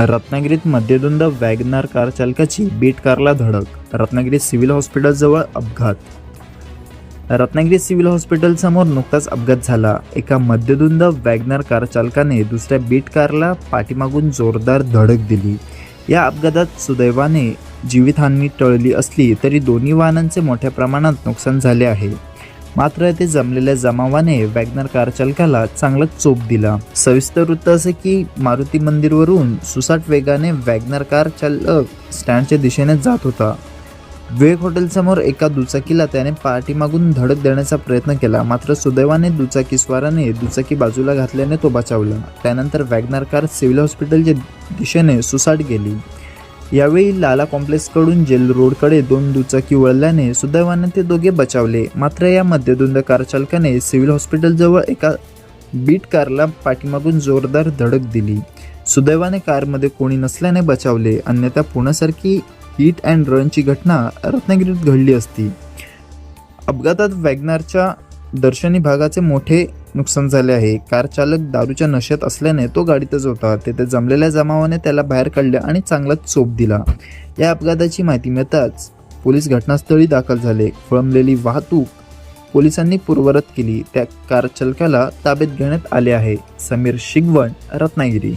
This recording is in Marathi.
रत्नागिरीत मध्यदुंद वॅगनार कार चालकाची बीट कारला धडक रत्नागिरी सिव्हिल हॉस्पिटलजवळ अपघात. रत्नागिरी सिव्हिल हॉस्पिटलसमोर नुकताच अपघात झाला. एका मध्यदुंद वॅगनार कार चालकाने दुसऱ्या बीट कारला पाठीमागून जोरदार धडक दिली. या अपघातात सुदैवाने जीवितहानी टळली असली तरी दोन्ही वाहनांचे मोठ्या प्रमाणात नुकसान झाले आहे. मात्र येथे जमलेल्या जमावाने वॅगनर कार चालकाला चांगलाच चोप दिला. सविस्तर वृत्त असे की मारुती मंदिरवरून सुसाट वेगाने वॅगनर कार चालक स्टँडच्या दिशेने जात होता. विवेक हॉटेलसमोर एका दुचाकीला त्याने पाठीमागून धडक देण्याचा प्रयत्न केला. मात्र सुदैवाने दुचाकीस्वाराने दुचाकी बाजूला घातल्याने तो बचावला. त्यानंतर वॅगनर कार सिव्हिल हॉस्पिटलच्या दिशेने सुसाट गेली. यावेळी लाला कॉम्प्लेक्सकडून जेल रोडकडे दोन दुचाकी वळल्याने सुदैवाने ते दोघे बचावले. मात्र या मध्यदुंद कार चालकाने सिव्हिल हॉस्पिटलजवळ एका बीट कारला पाठीमागून जोरदार धडक दिली. सुदैवाने कारमध्ये कोणी नसल्याने बचावले. अन्यथा पुण्यासारखी हिट अँड रनची घटना रत्नागिरीत घडली असती. अपघातात वॅगनारच्या दर्शनी भागाचे मोठे नुकसान झाले आहे. कार चालक दारूच्या नशेत असल्याने तो गाडीतच होता. तेथे जमलेल्या जमावाने त्याला बाहेर काढले आणि चांगलाच चोप दिला. या अपघाताची माहिती मिळताच पोलीस घटनास्थळी दाखल झाले. खोळंबलेली वाहतूक पोलिसांनी पूर्वरत केली. त्या कार चालकाला ताब्यात घेण्यात आले आहे. समीर शिगवण रत्नागिरी.